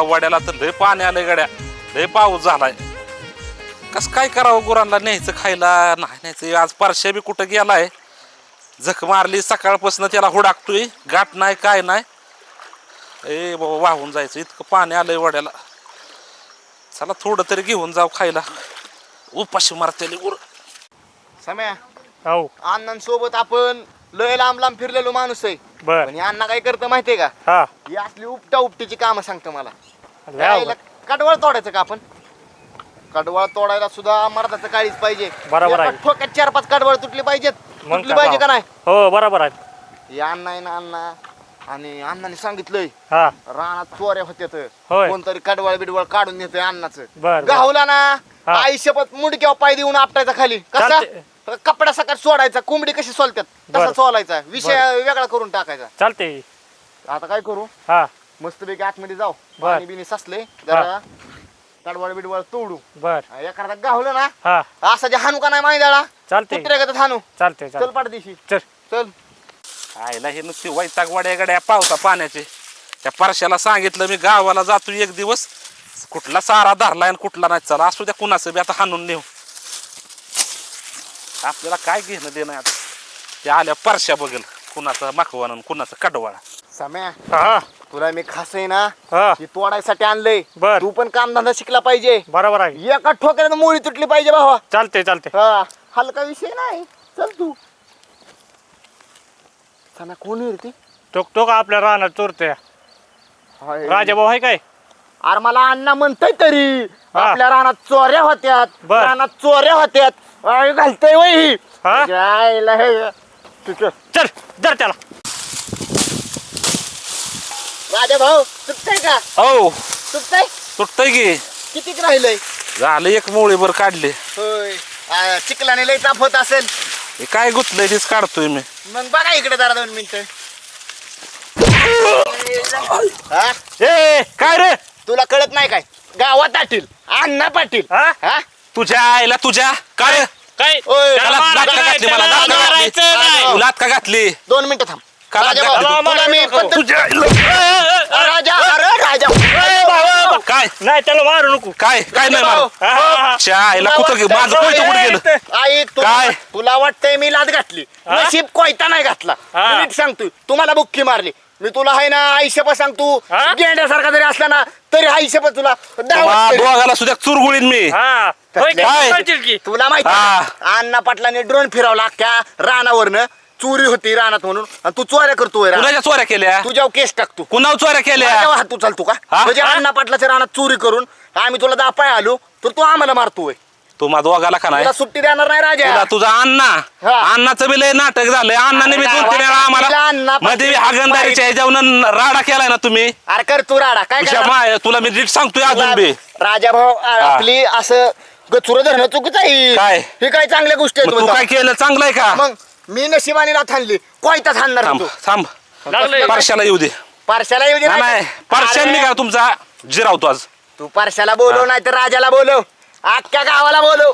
वड्याला तर लय पाणी आलंय गड्या. लय पाऊस झालाय. कस काय करावं गुरांना न्यायचं खायला नाही न्यायचं? आज परश्या बी कुठं गेलाय? झक मारली सकाळपासून त्याला हुडाकतोय. गाठ नाही काय नाही. ए बाबा वाहून जायचं. इतकं पाणी आलंय वड्याला. चला थोडं तरी घेऊन जाऊ खायला. उपाशी मारतेली गुर. सम्या हो अण्णांसोबत आपण लय लांब लांब फिरलेलो माणूस आहे. बर. हे अण्णा काय करतं माहितीये का? हा. ही असली उपटा उपटीची कामं सांगतं मला. लय अवघड. यायला कडवळ तोडायचं का आपण? कडवळ तोडायला सुद्धा मर्दाचं काळीच पाहिजे. बरोबर आहे. एका ठोक्यात चार पाच कडवळ तुटली पाहिजेत. मग तुटली काय पाहिजे का भाव? नाही? हो बरोबर आहे. हे अण्णा आहे ना अण्णा. आणि अण्णाने सांगितलंय हा. रानात चोऱ्या होत्यात होय. कोणतरी कडवळ बिडवळ काढून नेतोय अण्णाचं. बर. गावला ना हा. आई शपथ मुडक्यावर पाय देऊन आपटायचा खाली. कसा? चालते. कपडा सकाळ सोडायचा कोंबडी कशी सोलतात तसा बर. सोलायचा. विषय वेगळा करून टाकायचा. चालते आता काय करू? हा. मस्तपैकी आतमध्ये जाऊ. बर. पाणी बिनी साचले जरा कडवळ बिडवळ तोडू. बर. एखादा गावलं ना हा. असा जे हाणू का नाही माहिती त्याला चालते कुत्र्या का हाणू चालते चल चालते पाठ दिशी चल. चल. आयला हे नुसती वैताग वड्या गड्या पावता पाण्याचे. त्या परश्याला सांगितलं मी गावाला जातो एक दिवस. कुठला सारा धरलाय आणि कुठला नाही. चला असू द्या कुणाचं बी आता हाणून नेऊ. आपल्याला काय घेणं देणं आहे आता? ते आल्या परश्या बघेल कुणाचं माखवान आणि कुणाचं कडवाळा. सम्या हा. तुला मी खास आहे ना हा. ती तोडायसाठी आणलंय. बर. तू पण कामधंदा शिकला पाहिजे. बरोबर आहे. एका ठोक्यानं मुळी तुटली पाहिजे भावा. चालते चालते हा. हलका विषय नाही. चल तू. सम्या कोण आहे रे ती? टोक टोक आपल्या रानात चोरते हाय. राजाभाऊ आहे काय? अरे मला अण्णा म्हणतय तरी. हा. आपल्या रानात चोऱ्या होत्यात. बर. रानात चोऱ्या होत्यात. घालतय वय ही. हा? जायला हे. तुझं. चल जर त्याला. राजा भाऊ चुकतंय का? हो. चुकतंय तुटतंय की. कितीक राहिलंय? झालं एक मोळीभर काढले. होय. आ, चिखलाने लय ताप होत असेल. हे काय गुतलंय तेच काढतोय मी. मग बघा इकडे जरा दोन मिनिटं. हा? ए काय रे? तुला कळत नाही काय? गावात पाटील अण्णा पाटील. हा? हा? तुझ्या आईला तुझ्या? काय काय? ओय, त्याला लाथ का घातली मला लाथ का घातली. तू लाथ का घातली. दोन मिनिटं थांब. का राजा लागला? भाऊ, तुला मी पद्धत- तुझ्या आईला- राजा अरे राजा. काय नाही त्याला मारू नको काय काय नाही भाऊ, मला हा. च्या आईला कुठं गे- माझं कोयतं कुठे गेलं आई तुला काय? तुला वाटतंय मी लाद घातली हा? नशीब कोयता नाही घातला हा. मी नीट सांगतोय तुम्हाला बुक्की मारली मी तुला आहे ना आईशपत सांगतो हा? गेंड्यासारखा जरी असला ना तरी आईशपत तुला तुम्हा दावत करीन. दोघाला सुद्धा चुरगुळीन मी हा होय काय? काय करशील की तुला माहिती हा. आहे? अण्णा पाटलाने ड्रोन फिरवला अख्ख्या रानावरनं चोरी होती रानात म्हणून. आणि तू चोऱ्या करतोय रानात. कुणाच्या चोऱ्या केल्या? तुझ्यावर केस टाकतो कुणावर चोऱ्या केल्या? माझ्यावर हात उचलतो का? हा? म्हणजे? अण्णा पाटलाच्या रानात चोरी करून आम्ही तुला दापाय आलो तर तू आम्हाला मारतोय. तुम्हा दोघाला का नाही. तुला सुट्टी देणार नाही राजा. तुला तुझा अण्णा. हा. अण्णाचं बी लय नाटक झालंय. अण्णाने बी अरे दोन तीन वेळा गावात तिला आम्हाला अण्णा मध्ये बी ह्याच्यावरून राडा केलाय ना तुम्ही. अरे कर तू राडा. काय तुझ्या करणार? माय तुला मी नीट सांगतोय अजून बी. राजा भाऊ आपली असं गचुर धरणं चुकीच आहे. काय? हे काय चांगल्या गोष्टी आहेत मग तू. काय केलं? चांगलंय का? मग मी नशिबाने लाथ आणली कोयताच हाणणार थांब तू? थांब. लागलंय. परशाला येऊ दे. पारशाला येऊ दे नाही? परशान मी का तुमचा जिरावतो आज. तू पारशाला बोलव. नाही तर राजाला बोलव. अख्ख्या गावाला बोलव.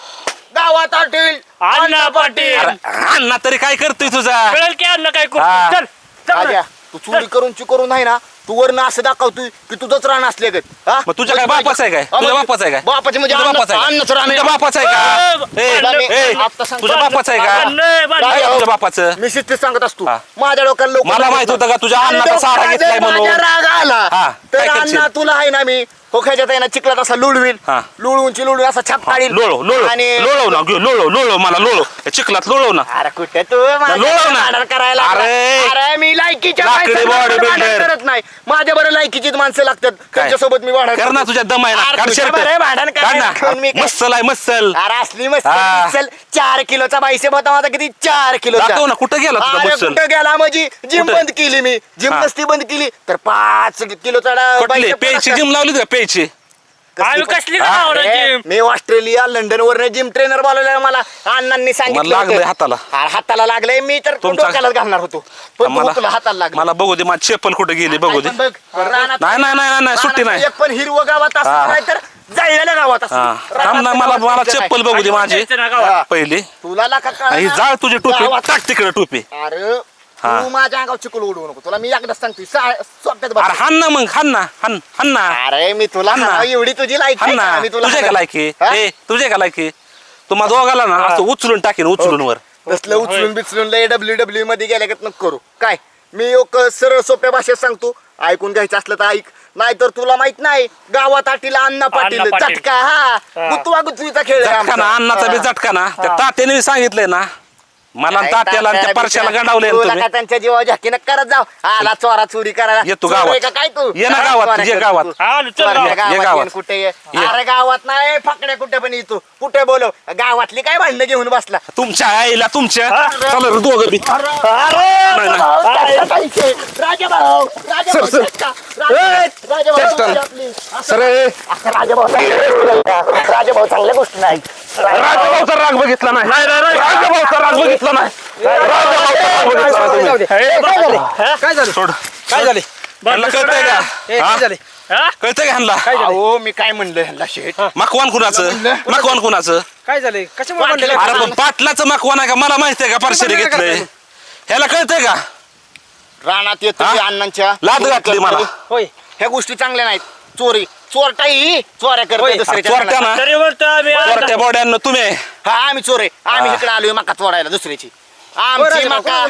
गावात पाटील अण्णा पाटील. अरे, अण्णा तरी काय करतोय तुझा? कळेल की अण्णा काय हा. करतो चल चल राजा तू चोरी करून चुकरून नाही ना तू वरनं असं दाखवतोय की तुझंच रान असले गत हा? मग तुझ्या काय बापाचं आहे काय? हा, तुझ्या मग- बापाचं आहे काय? बापाचे म्हणजे तुझ्या बापाचं आहे अन्नच का? रान आहे. तुझ्या बापाचं आहे का ए, ए. तुझ्या बापाचं आहे का बांधलं. काय तुझ्या बापाचं मी शिस्तीत सांगत असतो हा. माझ्या डोक्याला लोक मला माहीत होतं का तुझ्या अण्णाचा साडा घेतलाय म्हणून. माझ्या राग आला तर काय करशील? अण्णा तुला आहे ना मी खोख्याच्या त्यानं चिखलात असा लुळवीन हा. लुळवूनची लुळवून असा छाप काढील लोळव लोळव आणि लोळव ना घेऊ लोळव लोळव मला लोळव हे चिखलात लोळव ना अरे कुठे तू माझ्या लोळव ना. भांडण करायला? अरे. लायकीच्या लाकडी. करत नाही माझ्या बरं लायकीचीच माणसं लागतात त्यांच्यासोबत मी भांडण कर ना. तुझ्या दम आहे ना अरे काढ तुझ्या शर्ट बरं भांडण काढ करायला मी ना काय- मस्सल आहे मस्सल अरे असली मस्त हा. चल चार किलोचा बायसेप होता माझा किती चार दाखव ना, कुठं गेला तुझा अरे मसल? कुठं गेला म्हणजे जिम कुठं? बंद केली मी जिम हा. नसती बंद केली तर पाच किलोचा कुठली bicep पेची. जिम लावली का पेची आम्ही कसली मी ऑस्ट्रेलिया लंडन वर जिम ट्रेनर बोलवलं मला अण्णांनी सांगितलं मला लागलंय होतं. हाताला. अरे, हाताला लागलंय मी तर तुमचा- घालणार होतो पण मला तुला हाताला लागलं मला बघू दे माझी चप्पल कुठे गेली बघू दे पण बघ, रानात- नाही, नाही, नाही, नाही, सुट्टी रानात नाही. एक पण हिरवं गावात हा. नाही तर जायला गावात असं. हा रानात थांब ना मला गावात मला जायचं चप्पल नाही. बघू दे माझी जायचं ना गावात. पहिली तुला लाका कळलं ही ना? जाळ तुझी टोपी गावात- टाक तिकडे टोपी अरे हा. तू माझ्या अंगावर चिकल उडवू नको तुला मी एकदा सांगतोय सा- सोप्यात. अरे हान ना मग हान ना हान हान ना अरे मी तुला ना. एवढी तुझी लायकी हान आहे ना का? मी तुला तुझे का हाणावं. लायकी हा? ए तुझे का लायकी तुम्हा दोघाला ना असं उचलून टाकीन उचलून वर तसलं उचलून बिचलून लय डब्ल्यू डब्ल्यू मध्ये गेल्या का नको करू काय मी एक सरळ सोप्या भाषेत सांगतो ऐकून घ्यायचं असलं तर ऐक नाहीतर तुला माहीत नाही गावात आटीला अण्णा पाटील पाटील. झटका हा गुतवा गुतवीचा खेळ आहे झटका ना आमचा. अन्नाचा बी हा. झटका ना त्या तात्याने सांगितलंय ना मला काय तात्याला आणि त्या परशाला गंडावले तुला त्यांच्या जीवा झाकीनं करत जाव आला चोरा चोरी करायला ये तू चोर आहे गावात. का काय तू ये ना गावात, चोऱ्या ये गावात. तू. हा, चल चोऱ्या गावात. गावात ये ये गावात. न कुठे ये ये. अरे गावात नाही फाकड्या कुठे पण येतो कुठे बोलव गावातली काय भांडणं घेऊन बसला तुमच्या आईला तुमच्या चला रे दोघं बी अरे नाही. सर. राजा-. आपली. सर राजाभाऊ चांगल्या गोष्टी नाही राजाभाऊचा राग बघितला नाही. राजाभाऊचा राग बघितला नाही. राजाभाऊचा राग बघितला नाही. तुम्ही. काय झालं? सोड. काय झाले? ह्यांना कळतंय का? हा? काय झाले? हा? कळतंय का ह्यांना? अहो मी काय म्हणलं ह्याला शेठ मकवान कुणाचं? मकवान कुणाचं? काय झाले कशामुळे भांडले? अरे पण पाटलाचं मकवान आहे का? मला माहिती आहे का? पार्शेने घेतलंय ह्याला कळतंय का? रानात येतो हा? अण्णांच्या लाद घातली मला. होय. ह्या गोष्टी चांगल्या नाहीत. चोरी. चोरटाई चोऱ्या करतो होय. दुसऱ्याच्या चोरट्या घरात. ना. तरी म्हणतो आम्ही चोरट्या बोड्यांना तुम्ही. हा आम्ही चोर. आहे आम्ही हा. इकडे आलोय मका चोरायला दुसऱ्याची. आमची मका?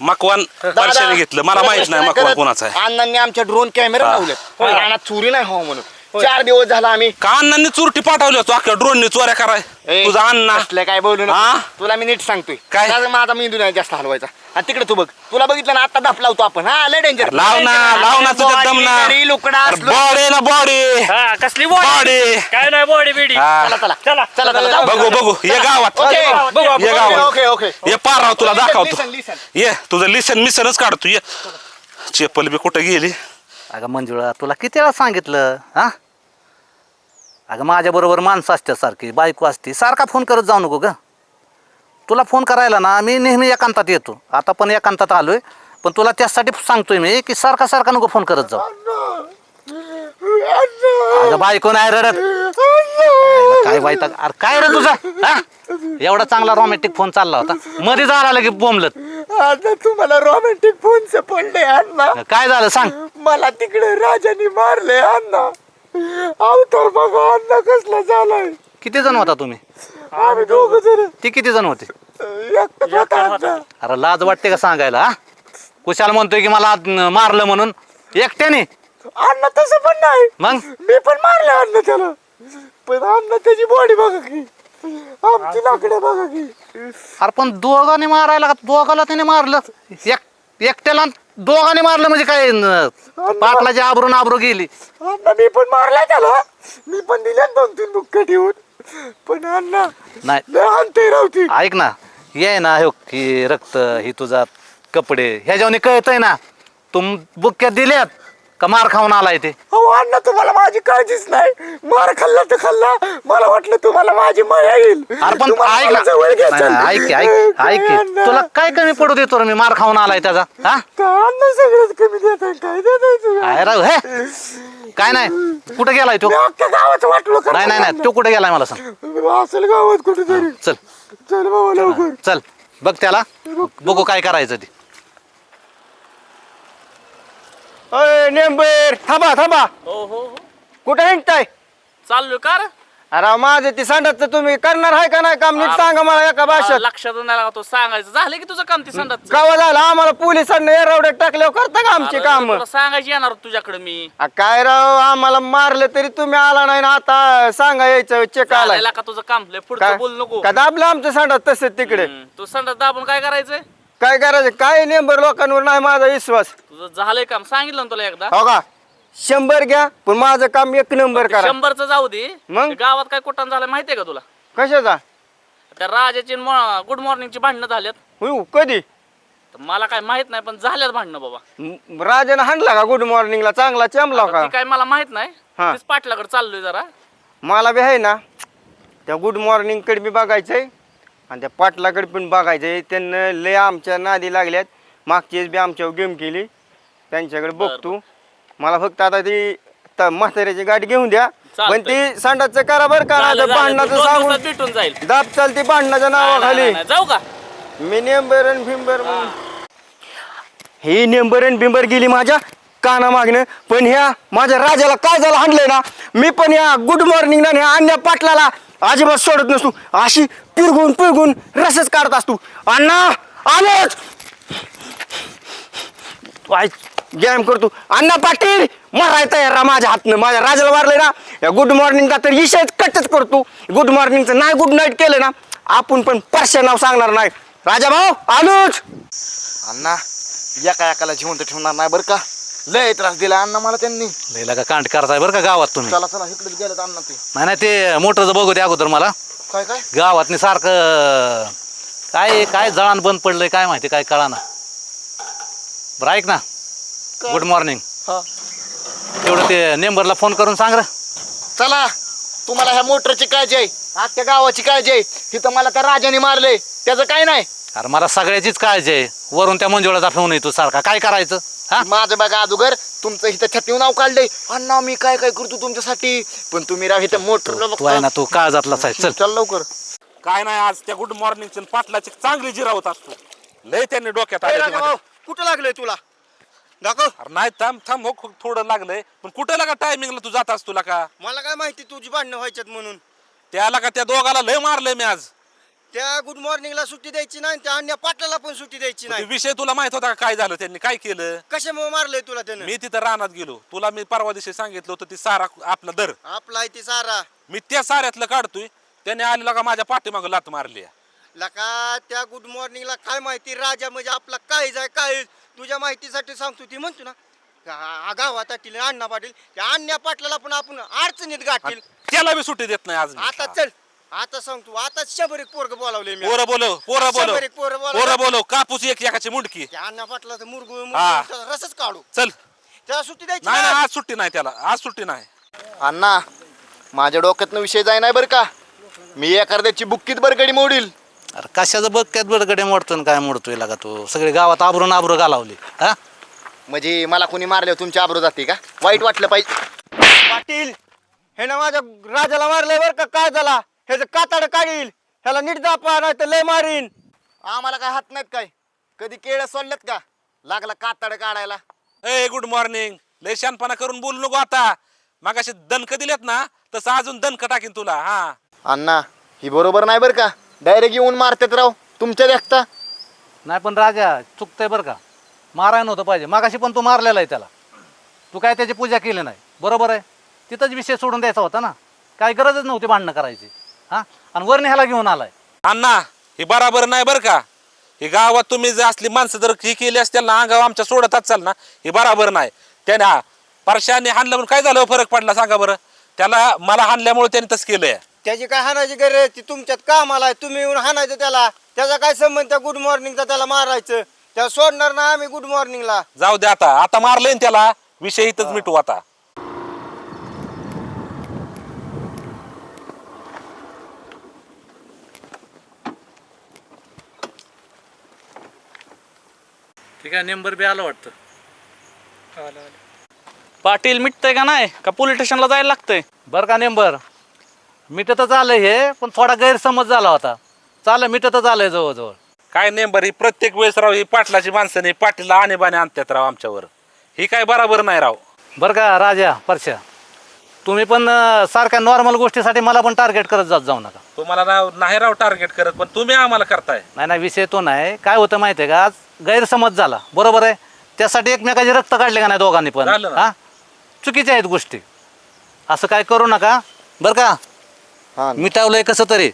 मकवान दादा, पार्शेने घेतलं. मला माहीत नाही मकवान करत? कुणाचं आहे. अण्णांनी आमच्या ड्रोन कॅमेरा हा. लावले होय. रानात चोरी नाही हो म्हणून. चार दिवस झाला आम्ही का अण्णांनी चुरटी पाठवली होतो? अख्ख्या ड्रोननी चोऱ्या कराय ए, तुझा अण्णा. असलं काय बोलू हा? नको तुला मी नीट सांगतोय. काय? त्याचा माझा मेंदू नाही जास्त हलवायचा. आणि तिकडे तू बघ. तुला बघितलं ना आता धाप लावतो आपण. हा लय डेंजर लाव ना लाव ना तुझ्या दम ना लुकडा असलो. बॉडी ना बॉडी हा कसली बॉडी बॉडी काय नाही बॉडी बिडी हा. चला चला. चला चला चला जाऊ. बघू बघू. ये गावात. ओके बघू आपण. ये गावात. ओके ओके ये पार राव तुला Listen, दाखवतो. listen, listen. ये तुझं लिसन मिसनच काढतो. ये. चेपल बी कुठं गेली? अगं मंजुळा तुला किती वेळा सांगितलं हा? अगं माझ्याबरोबर माणसं असतात सारखी बायको असते. सारखा फोन करत जाऊ नको ग. तुला फोन करायला ना मी नेहमी एकांतात येतो. आता पण एकांतात आलोय. पण तुला त्यासाठी सांगतोय मी की सारखा सारखा नको फोन करत जाऊ. अगं बायको नाही रडत. काय वाईट अरे काय रे तुझा? हा? एवढा चांगला रोमॅन्टिक फोन चालला होता. मध्ये झाला लगे बोंबलत. आता तुम्हाला रोमॅन्टिक फोन पडले अण्णा. काय झालं सांग. मला तिकडे राजाने मारले अण्णा. अवतार बघा अण्णा कसला झालाय? किती जण होता तुम्ही? आम्ही दोघ जण. ते किती जण होते. अरे लाज वाटते का सांगायला हा? कुशाल म्हणतोय की मला मारलं म्हणून. एकट्याने? अण्णा तसं पण नाही. मग? मी पण मारले अण्णा त्याला. पण अण्णा त्याची बॉडी बघा की. आमची लाकडे बघा की. अरे पण दोघांनी मारायला का दोघाला त्याने मारलं? एक एकट्याला दोघांनी मारलं म्हणजे काय न- पाटलाची आबरून आबरू गेली. अण्णा मी पण मारलाय त्याला. मी पण दिल्या दोन तीन बुक्के ठेवून. पण अण्णा नाही. लय आणते रावती ऐक ना. ये ना हो की रक्त ही तुझा कपडे. ह्याच्यावर कळतंय ना? तुम बुक्क्या दिल्यात का मार खाऊन आलाय ते? अहो अण्णा तुम्हाला माझी काळजीच नाही. मार खाल्ला तर खाल्ला. मला वाटलं तुम्हाला माझी माया येईल. अरे पण तुम्हाला ऐक मला ना जवळ नाही, घ्यायचं. नाही, ऐक की, ऐक ऐक की. अण्णा, तुला काय कमी पडू देतो रे मी? मार खाऊन आलाय त्याचा. हा? अण्णा सगळंच कमी देत आहे? काय देत आहे तुम्ही? काय राव हे. काय नाही. कुठे गेलाय तो? मी अख्ख्या गावाचं वाटलो नाही नाही नाही. तो कुठे गेलाय मला सांग. असेल गावात कुठेतरी. चल. चल बाबा लवकर. चल. बघ त्याला. बघू. काय करायचं ते. अय नेंबर. थांबा थांबा. हो हो हो. कुठे हिंडताय? चाललो का रे? अरे माझं ती संडासचं तुम्ही करणार आहे का नाही काम नीट सांगा मला एका भाषेत. लक्षात नाही लागत तो? सांगायचं. झालं की तुझं काम ती संडास गावा झालं? आम्हाला पोलिसांना एरवड्यात टाकल्यावर करता का आमची काम? सांगायची येणार होतं तुझ्याकडे मी. काय राव आम्हाला मारलं तरी तुम्ही आला नाही ना. आता सांगा यायचं चेक झालंय का तुझं काम. लय पुढचं बोल नको. का दाबलं आमचं संडास तसंच तिकडे? हम्म, तू संडास दाबून काय करायचंय काय करायचं? काय नेंबर लोकांवर नाही माझा विश्वास. तुझं झालंय काम. सांगितलं ना तुला एकदा. हो का? शंभर घ्या पण माझं काम एक नंबर करा. शंभरचं जाऊ दे. मग? ते गावात काय कुठं झालं माहितीये का तुला? कशाचा? त्या राजाची गुड मॉर्निंगची भांडणं झाल्यात होऊ कधी? तर मला काय माहीत नाही पण झाल्यात भांडणं बाबा. म- राजानं हाणला का गुड मॉर्निंगला चांगला चमला का? ती काय मला माहीत नाही. हा. तीच पाटलाकडे चाललोय जरा. मला बी आहे ना त्या गुड मॉर्निंगकडे बी बघायचंय आणि त्या पाटलाकडे पण बघायचंय. त्यांना लय आमच्या नादी लागल्यात. मागचीच बी आमच्यावर गेम केली. त्यांच्याकडे बघतो. मला फक्त आता ती त- म्हाताऱ्याची गाडी घेऊन द्या. पण ती संडासचं करा बरं का झालं, नाही तर झालं. भांडणाचं दोन दिवसात सांगून भेटून जाईल. दाब चालते भांडणाच्या नावाखाली. नाही, नाही. जाऊ का? मी नेंबर आणि फिंबर म्हणून. ही. नेंबर आणि बिंबर गेली माझ्या काना मागणं पण ह्या माझ्या राजाला काय झालं हाणलंय ना? मी पण या गुड मॉर्निंग ना ह्या अन्या पाटलाला अजिबात सोडत नसतो. अशी पिरगून पिरगून रसच काढत असतो. अण्णा आलोच! गॅम करतो. अण्णा पाटील माराय तयार राहा माझ्या हातनं. माझ्या राजाला मारलंय ना. या गुड मॉर्निंगचा तर विषयच कटच करतो. गुड मॉर्निंगचं नाही गुड नाईट केलं ना आपण पण परश्या नाव सांगणार नाही. राजा भाऊ आलोच. अण्णा एका एकाला जिवंत ठेवणार नाही बरं का? लय त्रास दिला अण्णा मला त्यांनी. लयला का कांड करताय बरं का गावात तुम्ही? चला चला इकडेच गेलं अण्णा ते. नाही नाही ते मोटरचं बघू दे अगोदर मला. काय काय? गावातनी सारखं काय काय जळान बंद पडलंय काय माहिती काय कळा ना बरं ऐक ना. गुड मॉर्निंग हा. तेवढं ते नेंबरला फोन करून सांग रे. चला तुम्हाला ह्या मोटरची काळजी आहे अख्ख्या गावाची काळजी आहे. तिथं मला त्या राजाने मारलंय त्याचं काय नाही. अरे मला सगळ्याचीच काळजी आहे. वरून त्या मंजुळाचा फोन येतो सारखा. काय करायचं हा? माझं बघा अगोदर तुमचं इथं छातीव नाव काढलंय. अण्णा मी काय काय करतो तुमच्यासाठी? पण तुम्ही राव इथं मोटरला तू आहे ना बघता तू काळजातलाच आहे. चल. चल लवकर. काय नाही आज त्या गुड मॉर्निंगच्या पाटलाची चांगली जिरावत असतो. लय त्यांनी डोक्यात आले ते माझ्या. कुठं लागलंय तुला? दाखव. अरे नाही थांब थांब हो खूप थोडं लागलंय. पण कुठं लागा टायमिंगला तू जात असतो का मला काय माहिती तुझी भांडणं व्हायच्यात म्हणून. त्याला का त्या दोघाला लय मारलंय मी आज? त्या गुड मॉर्निंगला सुट्टी द्यायची नाही त्या अन्य पाटलाला पण सुट्टी द्यायची ते नाही. विषय तुला माहीत होता का काय झालं त्यांनी? काय केलं? कशामुळे मारलंय तुला त्यानं? मी तिथं रानात गेलो. तुला मी परवा दिवशी सांगितलं होतं ती सारा आपला दर. आपला आहे ती सारा. मी त्या साऱ्यातलं काढतोय. त्याने आलेला का माझ्या पाठीमाग लात मारली लका त्या गुड मॉर्निंगला काय माहिती? राजा म्हणजे आपला काय जाय काय तुझ्या माहितीसाठी सांगतो ती म्हणतो ना गा- गावात आटील अण्णा पाटील त्या अण्णा पाटलाला पण आपण अडचणीत गाठील. त्याला बी सुट्टी देत नाही आज मी. आता चल आता सांगतो आता शंभर एक पोरग बोलावले मी. पोरं बोलव पोरं बोलव. शंभर एक पोरं बोलव. पोरं बोलव कापूस एक एकाची मुंडकी. त्या अण्णा पाटलाचं मुरगु हा. रसच काढू. चल. त्याला सुट्टी द्यायची नाही नाही. नाही आज सुट्टी नाही त्याला आज सुट्टी नाही. अण्णा माझ्या डोक्यातनं विषय जाय नाही बरं का? मी एखाद्याची बुक्कीत बरगडी मोडील. अरे कशाचं बघ त्यात बडगडे मोडतो आणि काय मोडतोय लागा तू. सगळे गावात आबरून आबरू घालावली. हा? म्हणजे मला कोणी मारले तुमची आबरू जाते का? वाईट वाटलं पाहिजे. पाटील हे ना माझ्या राजाला मारलंय बरं का काय झाला? ह्याचं कातड काढील ह्याला नीट दापा नाही तर लय मारीन. आम्हाला काय हात नाहीत काय? कधी केळं सोडलेत का? लागला कातड काढायला. ए गुड मॉर्निंग लय शानपणा करून बोलू नको आता. मग असे दणक दिलेत ना तसं अजून दणक टाकीन तुला हा. अण्णा ही बरोबर नाही बरं का? डायरेक्ट येऊन मारतात राव तुमच्या देखता. नाही पण राजा चुकतंय बरं का. माराय नव्हतं पाहिजे. मागाशी पण तू मारलेला आहे त्याला. तू काय त्याची पूजा केली नाही. बरोबर आहे. तिथंच विषय सोडून द्यायचा होता ना. काय गरजच नव्हती भांडणं करायची. हा? आणि वरने ह्याला घेऊन आलाय. अण्णा हे बराबर नाही बरं का. हे गावात तुम्ही जर असली माणसं जर ही केली असतील ना अंगाव आमच्या सोडत चाल ना. हे बराबर नाही. त्याने हा परशाने हाणलं म्हणून काय झालं? फरक पडला सांगा बरं. त्याला मला हाणल्यामुळे त्याने तसं केलंय. त्याची काय हाणायची गरज ती तुमच्यात कामाला आहे. तुम्ही येऊन हाणायचं त्याला. त्याचा काय संबंध? त्या गुड मॉर्निंगचा त्याला मारायचं. त्याला सोडणार ना आम्ही गुड मॉर्निंगला जाऊ दे आता. आता मारलंय ना त्याला. विषय इथंच मिटू आता. ठीक आहे नेंबर बी आलं वाटतं. पाटील मिटतंय का नाही? का पोलीस स्टेशनला जायला लागतंय? बरं का नेंबर मिटतच आलंय हे पण थोडा गैरसमज झाला होता. चाललं मिटतच आलंय जवळजवळ. काय नेंबर ही प्रत्येक वेळेस राव ही पाटलाची माणसं नाही पाटीलला आणेबाने आणतात राव आमच्यावर. ही काय बराबर नाही राव. बरं का राजा परशा तुम्ही पण अं, सारख्या नॉर्मल गोष्टीसाठी मला पण टार्गेट करत जात जाऊ नका. तुम्हाला राव नाही राव टार्गेट करत पण तुम्ही आम्हाला करताय. नाही नाही विषय तो नाही. काय होतं माहिती आहे का आज गैरसमज झाला. बरोबर आहे? त्यासाठी एकमेकाचे रक्त काढले का नाही दोघांनी पण? झालं ना. हा? चुकीच्या आहेत गोष्टी. असं काय करू नका. बरं का? हा मिटावलंय कसं तरी.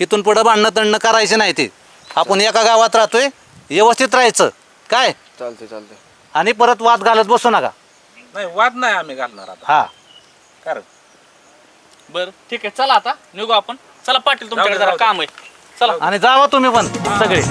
इथून पुढं भांडणं तंडणं करायचे नाही ते. आपण एका गावात राहतोय व्यवस्थित राहायचं. काय? चालते चालते आणि परत वाद घालत बसू नका. नाही वाद नाही आम्ही घालणार आता. हा. कारण? बर ठीक आहे. चला आता. निघू आपण. चला पाटील तुमच्याकडे जाऊ दे, जरा जाऊ दे. काम आहे. चला. आणि जावा तुम्ही पण सगळे.